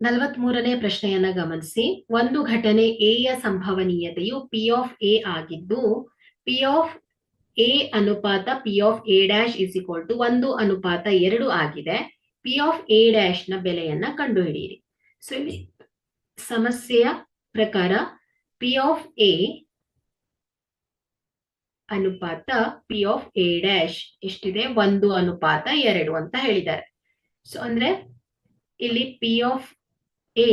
ನಲವತ್ಮೂರನೇ ಪ್ರಶ್ನೆಯನ್ನ ಗಮನಿಸಿ. ಒಂದು ಘಟನೆ ಎ ಯ ಸಂಭವನೀಯತೆಯು ಪಿ ಆಫ್ ಎ ಆಗಿದ್ದು ಪಿ ಆಫ್ ಎ ಅನುಪಾತ P of A dash is equal to ಒಂದು ಅನುಪಾತ ಎರಡು ಆಗಿದೆ. ಪಿ ಆಫ್ ಎ ಡ್ಯಾಶ್ನ ಬೆಲೆಯನ್ನ ಕಂಡುಹಿಡಿಯಿರಿ. ಸೊ ಇಲ್ಲಿ ಸಮಸ್ಯೆಯ ಪ್ರಕಾರ ಪಿ ಆಫ್ ಎ ಅನುಪಾತ ಪಿ ಆಫ್ ಎ ಡ್ಯಾಶ್ ಎಷ್ಟಿದೆ? ಒಂದು ಅನುಪಾತ ಎರಡು ಅಂತ ಹೇಳಿದ್ದಾರೆ. ಸೊ ಅಂದ್ರೆ ಇಲ್ಲಿ ಪಿ ಆಫ್ ಎ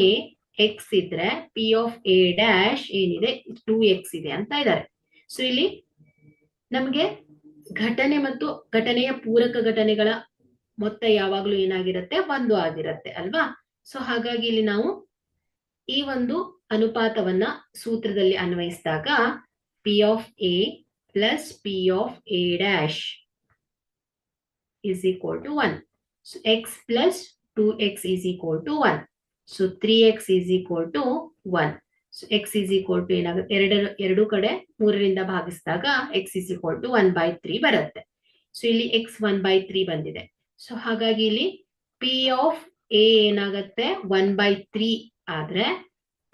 ಎಕ್ಸ್ ಇದ್ರೆ ಪಿ ಆಫ್ ಎ ಡ್ಯಾಶ್ ಏನಿದೆ? ಟೂ ಎಕ್ಸ್ ಇದೆ ಅಂತ ಇದ್ದಾರೆ ಸೊ ಇಲ್ಲಿ ನಮ್ಗೆ ಘಟನೆ ಮತ್ತು ಘಟನೆಯ ಪೂರಕ ಘಟನೆಗಳ ಮೊತ್ತ ಯಾವಾಗ್ಲೂ ಏನಾಗಿರುತ್ತೆ? ಒಂದು ಆಗಿರುತ್ತೆ ಅಲ್ವಾ? ಸೊ ಹಾಗಾಗಿ ಇಲ್ಲಿ ನಾವು ಈ ಒಂದು ಅನುಪಾತವನ್ನ ಸೂತ್ರದಲ್ಲಿ ಅನ್ವಯಿಸಿದಾಗ P of A plus P of A dash is equal to 1. So, x plus 2x is equal to 1. So 3x is equal to 1. So, x is equal to ಏನಾಗುತ್ತೆ ಎರಡು ಎರಡು ಕಡೆ ಮೂರರಿಂದ ಭಾಗಿಸಿದಾಗ X is equal to one by three ಬರುತ್ತೆ so ಇಲ್ಲಿ X one by three ಬಂದಿದೆ so ಹಾಗಾಗಿ ಇಲ್ಲಿ ಪಿ ಆಫ್ ಎ ಏನಾಗುತ್ತೆ ಒನ್ ಬೈ ತ್ರೀ ಆದ್ರೆ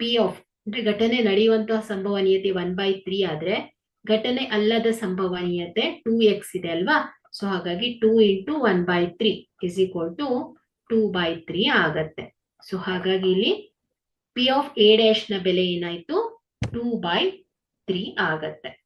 ಪಿ ಆಫ್ ಅಂದ್ರೆ ಘಟನೆ ನಡೆಯುವಂತಹ ಸಂಭವನೀಯತೆ ಒನ್ ಬೈ ತ್ರೀ ಆದ್ರೆ ಘಟನೆ ಅಲ್ಲದ ಸಂಭವನೀಯತೆ ಟೂ ಎಕ್ಸ್ ಇದೆ ಅಲ್ವಾ ಸೊ ಹಾಗಾಗಿ two into one by three is equal to two by three ಆಗತ್ತೆ ಸೊ ಹಾಗಾಗಿ ಇಲ್ಲಿ ಪಿ ಆಫ್ ಎ ಡ್ಯಾಶ್ನ ಬೆಲೆ ಏನಾಯ್ತು? ಟೂ ಬೈ ತ್ರೀ ಆಗತ್ತೆ.